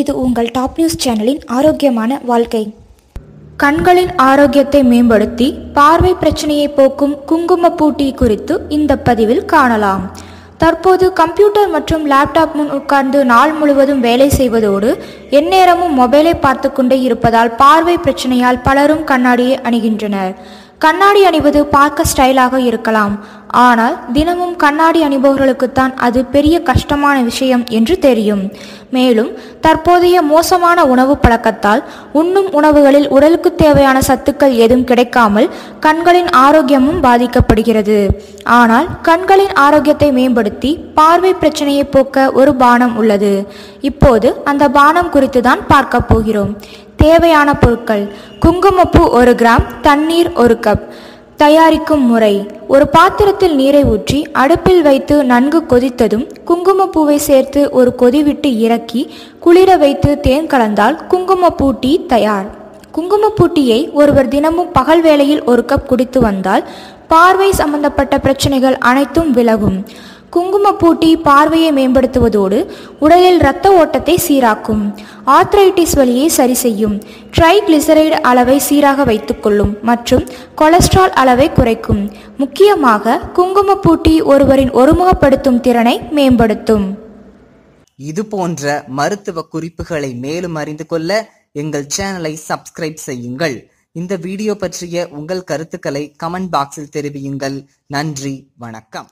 இது உங்கள் top news சேனலின் ஆரோக்கியமான வாழ்க்கை. கண்களின் ஆரோக்கியத்தை மேம்படுத்தி பார்வை பிரச்சனையை போக்கும் குங்குமப்பூ டீ குறித்து இந்த பதிவில் காணலாம். தற்போது கம்ப்யூட்டர் மற்றும் லேப்டாப் முன் உட்கார்ந்து நாள் முழுவதும் வேலை செய்வதோடு எந்நேரமும் மொபைலை பார்த்து கொண்டே இருப்பதால் பார்வை பிரச்சனையால் பலரும் கண்ணாடியை அணிகின்றனர். கண்ணாடி அணிவது பார்க்க ஸ்டைலாக இருக்கலாம். ஆனால் தினமும் கண்ணாடி அணிபவர்களுக்குத்தான் அது பெரிய கஷ்டமான விஷயம் என்று தெரியும். மேலும் தற்போதைய மோசமான உணவு பழக்கத்தால் உண்ணும் உணவுகளில் உடலுக்கு தேவையான சத்துக்கள் எதுவும் கிடைக்காமல் கண்களின் ஆரோக்கியமும் பாதிக்கப்படுகிறது. ஆனால் கண்களின் ஆரோக்கியத்தை மேம்படுத்தி பார்வை பிரச்சனையை போக்க ஒரு பானம் உள்ளது. இப்போது அந்த பானம் குறித்து தான் பார்க்க போகிறோம். தேவையான பொருட்கள். குங்குமப்பூ ஒரு கிராம் தண்ணீர் ஒரு கப் தயாரிக்கும் முறை. ஒரு பாத்திரத்தில் நீரை ஊற்றி அடுப்பில் வைத்து நன்கு கொதித்ததும் குங்குமப்பூவை சேர்த்து ஒரு கொதி விட்டு இறக்கி குளிர வைத்து தேன் கலந்தால் குங்குமப்பூ டீ தயார். குங்குமப்பூ டீயை ஒருவர் தினமும் பகல் வேளையில் ஒரு கப் குடித்து வந்தால் பார்வை சம்பந்தப்பட்ட பிரச்சனைகள் அனைத்தும் விலகும். குங்குமப்பூ பூட்டி பார்வையை மேம்படுத்துவதோடு உடலில் இரத்த ஓட்டத்தை சீராக்கும். ஆர்த்ரைட்டிஸ் வலியை சரி செய்யும். ட்ரைகிளிசரைடு அளவை சீராக வைத்துக்கொள்ளும் மற்றும் கொலஸ்ட்ரால் அளவை குறைக்கும். முக்கியமாக குங்குமப்பூ பூட்டி ஒருவரின் ஒருமுகப்படுத்தும் திறனை மேம்படுத்தும். இது போன்ற மருத்துவ குறிப்புகளை மேலும் அறிந்து கொள்ள எங்கள் சேனலை சப்ஸ்கிரைப் செய்யுங்கள். இந்த வீடியோ பற்றிய உங்கள் கருத்துக்களை கமெண்ட் பாக்ஸில் தெரிவியுங்கள். நன்றி வணக்கம்.